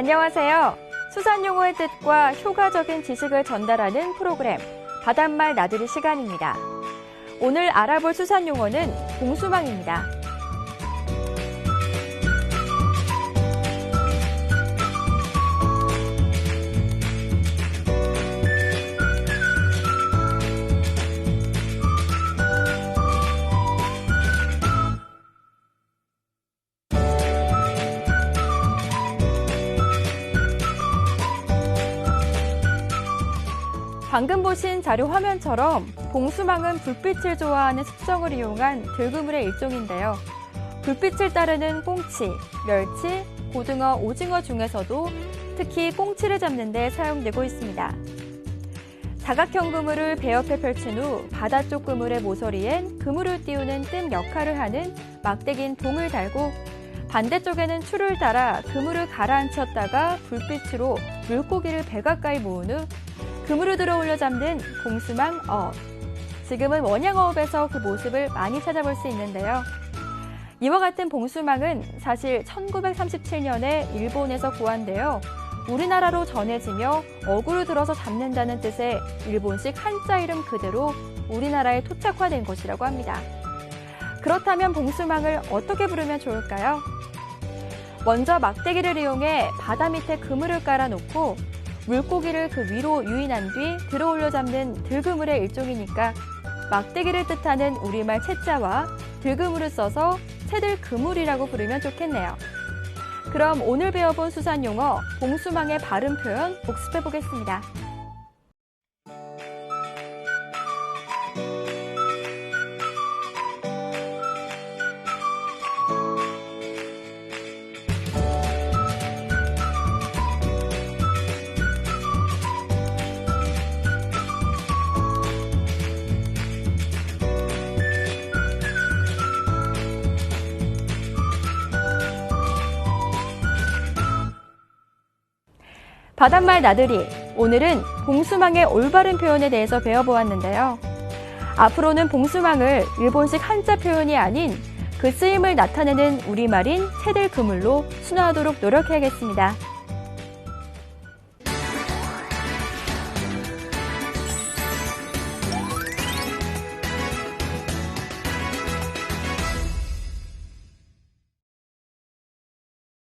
안녕하세요. 수산 용어의 뜻과 효과적인 지식을 전달하는 프로그램 바닷말 나들이 시간입니다. 오늘 알아볼 수산 용어는 봉수망입니다. 방금 보신 자료 화면처럼 봉수망은 불빛을 좋아하는 습성을 이용한 들그물의 일종인데요. 불빛을 따르는 꽁치, 멸치, 고등어, 오징어 중에서도 특히 꽁치를 잡는 데 사용되고 있습니다. 사각형 그물을 배 옆에 펼친 후 바다 쪽 그물의 모서리엔 그물을 띄우는 뜸 역할을 하는 막대긴 봉을 달고 반대쪽에는 줄을 달아 그물을 가라앉혔다가 불빛으로 물고기를 배 가까이 모은 후 그물을 들어 올려 잡는 봉수망 어업. 지금은 원양 어업에서 그 모습을 많이 찾아볼 수 있는데요. 이와 같은 봉수망은 사실 1937년에 일본에서 고안되어 우리나라로 전해지며 어구를 들어서 잡는다는 뜻의 일본식 한자 이름 그대로 우리나라에 토착화된 것이라고 합니다. 그렇다면 봉수망을 어떻게 부르면 좋을까요? 먼저 막대기를 이용해 바다 밑에 그물을 깔아놓고 물고기를 그 위로 유인한 뒤 들어 올려 잡는 들그물의 일종이니까 막대기를 뜻하는 우리말 채자와 들그물을 써서 채들 그물이라고 부르면 좋겠네요. 그럼 오늘 배워본 수산 용어 봉수망의 발음 표현 복습해 보겠습니다. 바닷말 나들이 오늘은 봉수망의 올바른 표현에 대해서 배워보았는데요. 앞으로는 봉수망을 일본식 한자 표현이 아닌 그 쓰임을 나타내는 우리말인 채들 그물로 순화하도록 노력해야겠습니다.